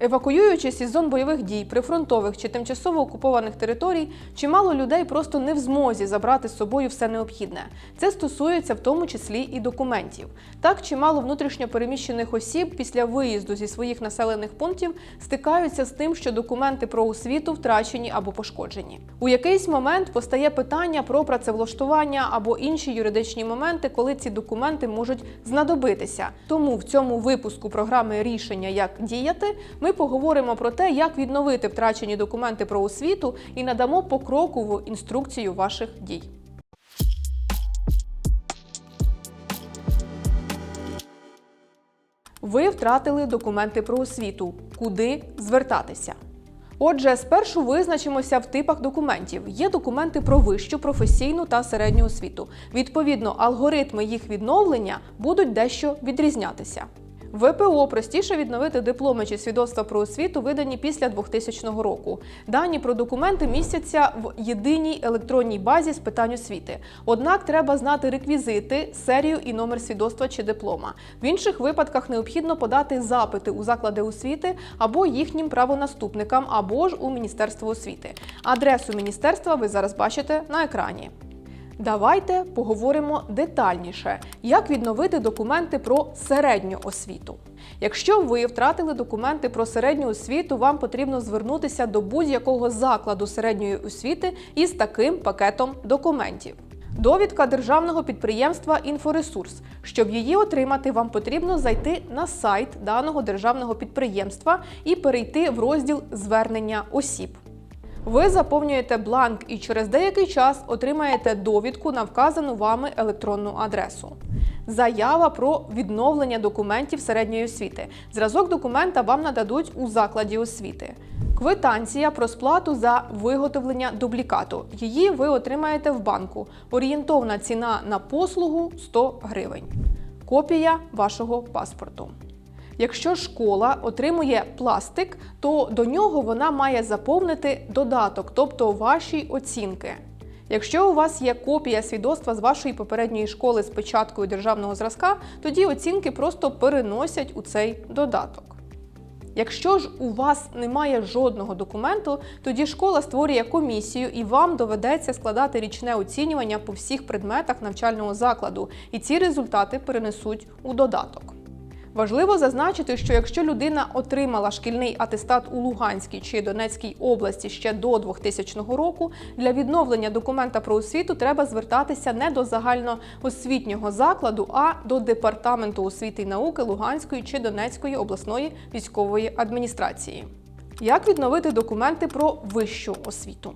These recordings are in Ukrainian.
Евакуюючись із зон бойових дій, прифронтових чи тимчасово окупованих територій, чимало людей просто не в змозі забрати з собою все необхідне. Це стосується в тому числі і документів. Так, чимало внутрішньо переміщених осіб після виїзду зі своїх населених пунктів стикаються з тим, що документи про освіту втрачені або пошкоджені. У якийсь момент постає питання про працевлаштування або інші юридичні моменти, коли ці документи можуть знадобитися. Тому в цьому випуску програми рішення як діяти ми поговоримо про те, як відновити втрачені документи про освіту і надамо покрокову інструкцію ваших дій. Ви втратили документи про освіту. Куди звертатися? Отже, спершу визначимося в типах документів. Є документи про вищу, професійну та середню освіту. Відповідно, алгоритми їх відновлення будуть дещо відрізнятися. ВПО простіше відновити дипломи чи свідоцтва про освіту, видані після 2000 року. Дані про документи містяться в єдиній електронній базі з питань освіти. Однак треба знати реквізити, серію і номер свідоцтва чи диплома. В інших випадках необхідно подати запити у заклади освіти або їхнім правонаступникам, або ж у Міністерство освіти. Адресу міністерства ви зараз бачите на екрані. Давайте поговоримо детальніше, як відновити документи про середню освіту. Якщо ви втратили документи про середню освіту, вам потрібно звернутися до будь-якого закладу середньої освіти із таким пакетом документів. Довідка державного підприємства Інфоресурс. Щоб її отримати, вам потрібно зайти на сайт даного державного підприємства і перейти в розділ звернення осіб. Ви заповнюєте бланк і через деякий час отримаєте довідку на вказану вами електронну адресу. Заява про відновлення документів середньої освіти. Зразок документа вам нададуть у закладі освіти. Квитанція про сплату за виготовлення дублікату. Її ви отримаєте в банку. Орієнтовна ціна на послугу 100 гривень. Копія вашого паспорту. Якщо школа отримує пластик, то до нього вона має заповнити додаток, тобто ваші оцінки. Якщо у вас є копія свідоцтва з вашої попередньої школи з печаткою державного зразка, тоді оцінки просто переносять у цей додаток. Якщо ж у вас немає жодного документу, тоді школа створює комісію і вам доведеться складати річне оцінювання по всіх предметах навчального закладу, і ці результати перенесуть у додаток. Важливо зазначити, що якщо людина отримала шкільний атестат у Луганській чи Донецькій області ще до 2000 року, для відновлення документа про освіту треба звертатися не до загальноосвітнього закладу, а до департаменту освіти і науки Луганської чи Донецької обласної військової адміністрації. Як відновити документи про вищу освіту?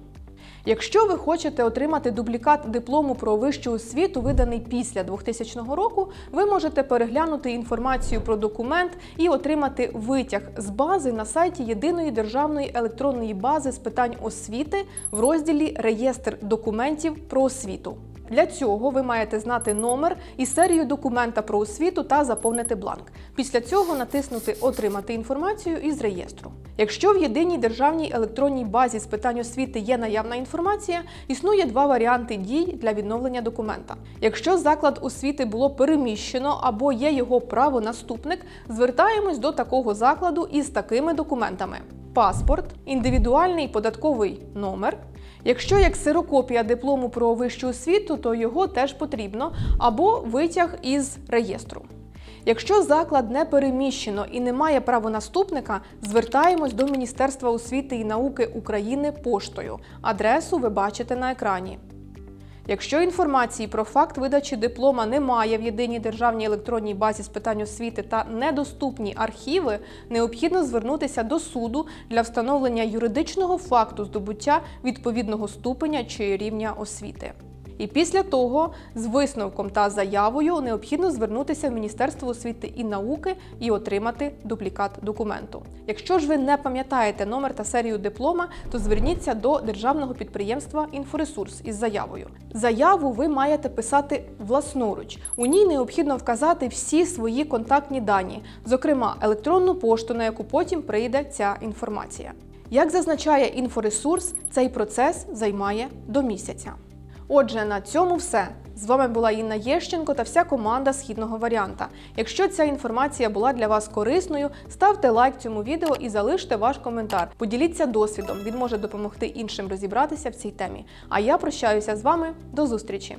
Якщо ви хочете отримати дублікат диплому про вищу освіту, виданий після 2000 року, ви можете переглянути інформацію про документ і отримати витяг з бази на сайті Єдиної державної електронної бази з питань освіти в розділі Реєстр документів про освіту. Для цього ви маєте знати номер і серію документа про освіту та заповнити бланк. Після цього натиснути Отримати інформацію із реєстру. Якщо в єдиній державній електронній базі з питань освіти є наявна інформація, існує два варіанти дій для відновлення документа. Якщо заклад освіти було переміщено або є його правонаступник, звертаємось до такого закладу із такими документами: паспорт, індивідуальний податковий номер. Якщо як сирокопія диплому про вищу освіту, то його теж потрібно, або витяг із реєстру. Якщо заклад не переміщено і не має правонаступника, звертаємось до Міністерства освіти і науки України поштою. Адресу ви бачите на екрані. Якщо інформації про факт видачі диплома немає в єдиній державній електронній базі з питань освіти та недоступні архіви, необхідно звернутися до суду для встановлення юридичного факту здобуття відповідного ступеня чи рівня освіти. І після того з висновком та заявою необхідно звернутися в Міністерство освіти і науки і отримати дублікат документу. Якщо ж ви не пам'ятаєте номер та серію диплома, то зверніться до державного підприємства Інфоресурс із заявою. Заяву ви маєте писати власноруч. У ній необхідно вказати всі свої контактні дані, зокрема електронну пошту, на яку потім прийде ця інформація. Як зазначає інфоресурс, цей процес займає до місяця. Отже, на цьому все. З вами була Інна Єщенко та вся команда східного варіанта. Якщо ця інформація була для вас корисною, ставте лайк цьому відео і залиште ваш коментар. Поділіться досвідом, він може допомогти іншим розібратися в цій темі. А я прощаюся з вами до зустрічі.